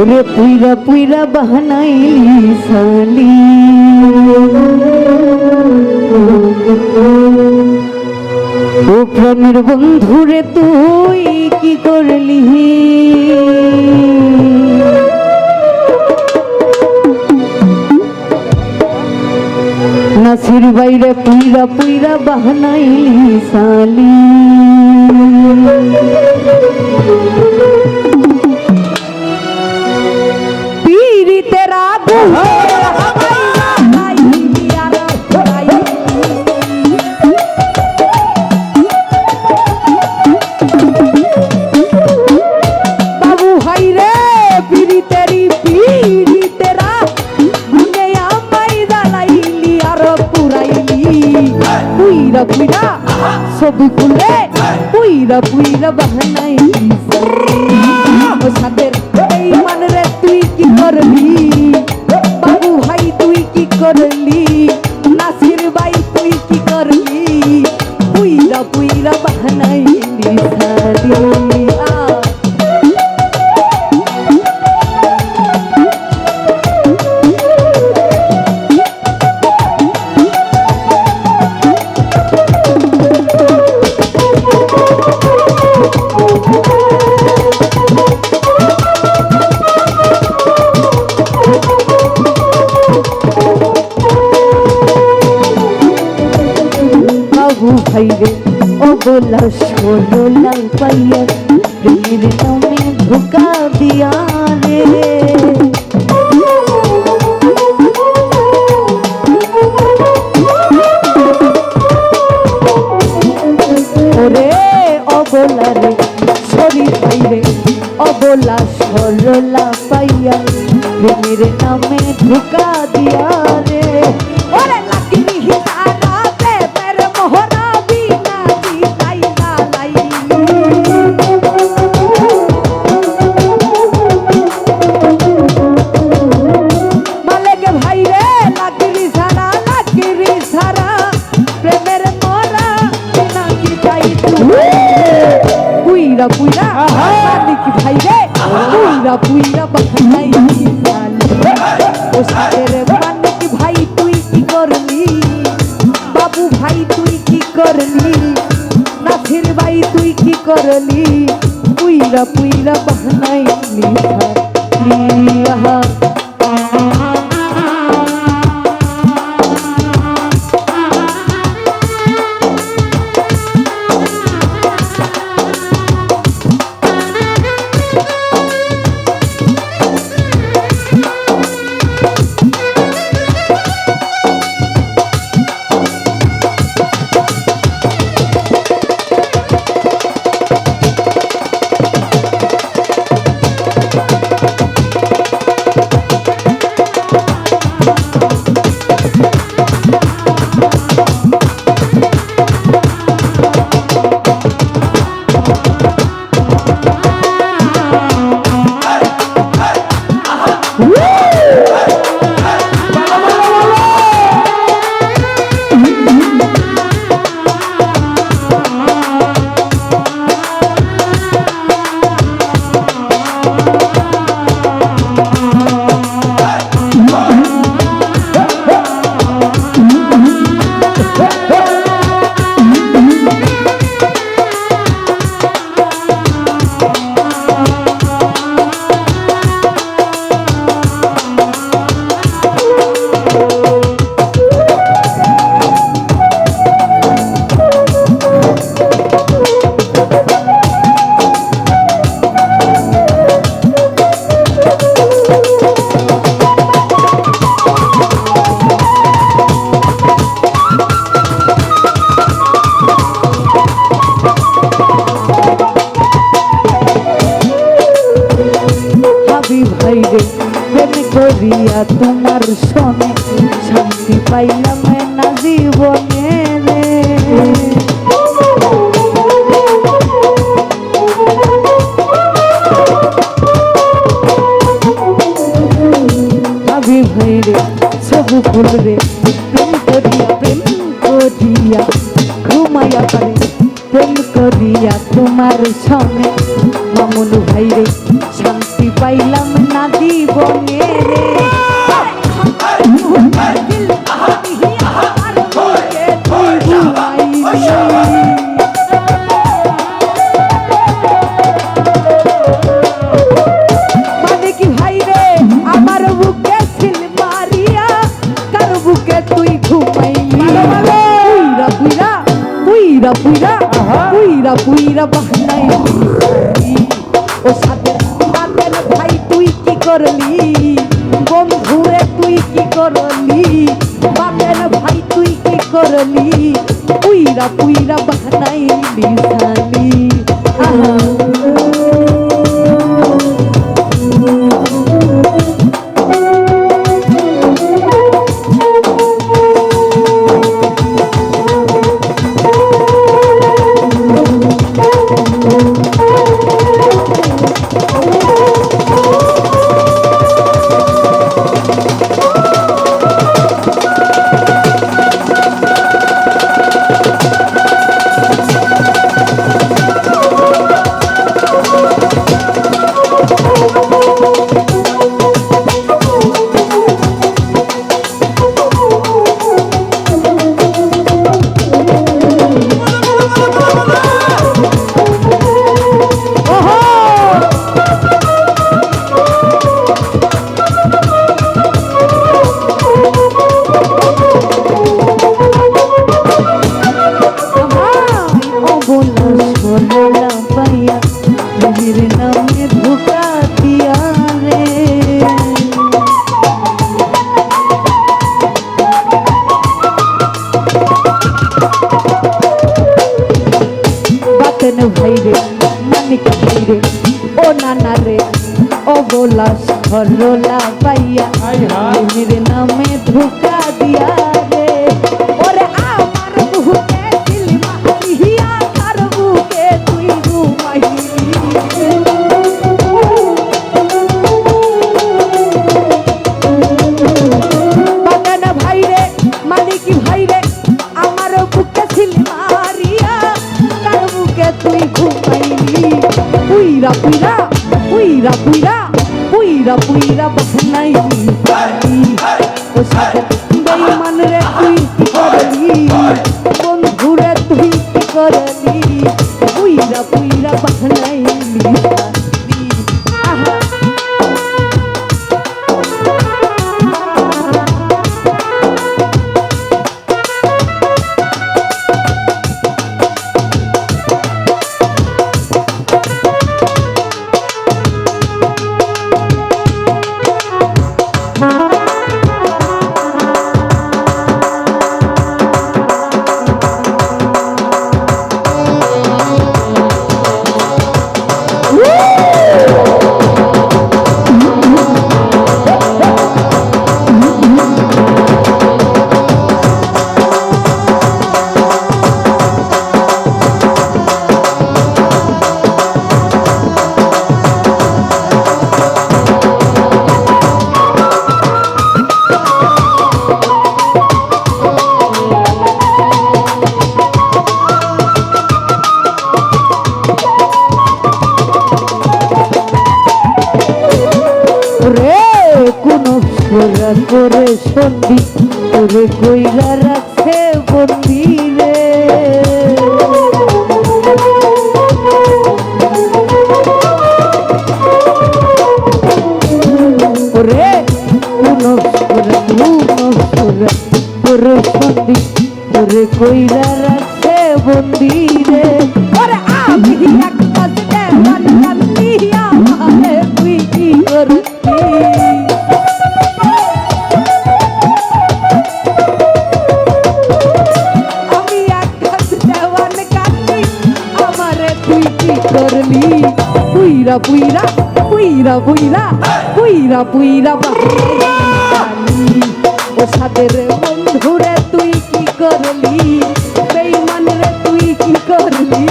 ওরে পুইরা পুইরা বাহানাইলি সালি। ও প্রাণের বন্ধুরে তুই কি করলি? নাসির বাইরে, পুইরা পুইরা বাহানাইলি সালি। পুইরা পুইরা ছবি খুলে পুইরা পুইরা বাহানাইলি ও সাদের এই মান রে তুই কি করলি বাবু ভাই তুই কি করলি নাসির ভাই তুই কি করলি পুইরা পুইরা বাবু ভাই রে ও গোলা ষোলো লাল পাইয়া প্রেমের নামে ধোকা দিয়া। বাবু ভাই তুই কি করলি? নাথির ভাই তুই কি করলি? পুইরা পুইরা বাহানাই আহা ভাই রে প্রেম করিয়া তোমার সনে শান্তি পাইলাম না জীবনে রে। ভাবি ভাই রে সব ফুল রে প্রেম করিয়া প্রেম করিয়া, ঘুমাইয়া পারে, প্রেম করিয়া তোমার সনে মামুন ভাই পুইরা পুইরা বাহানাই ও সাথে রাতের ভাই, তুই কি করলি? বন্ধুরে, তুই কি করলি? বাতের ভাই, তুই কি করলি? পুইরা পুইরা বাহানাই সরলা পাইয়া হাই নামে ধোকা দিয়া রে। ওরে আমার বুকে দিল মারিয়া তার বুকে তুই ঘুমাইলি বাগান ভাই রে মালিকি ভাই রে আমার বুকে ছিল মারিয়া তার বুকে তুই ঘুমাইলি। পুইরা পুইরা পুইরা। পুইরা পুইরা বাহনাইলি ও সাথে সন্ধি তোরে কইরা রাখে বন্দি রে ওরে পুনঃ পুনঃ পুনঃ তোরে সন্ধি তোরে কইরা পুইরা পুইরা পুইরা পুইরা পুইরা পুইরা ও সাদের বন্ধুরে, তুই কি করলি? বেঈমান রে তুই কি করলি?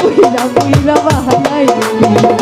পুইরা পুইরা বাহালি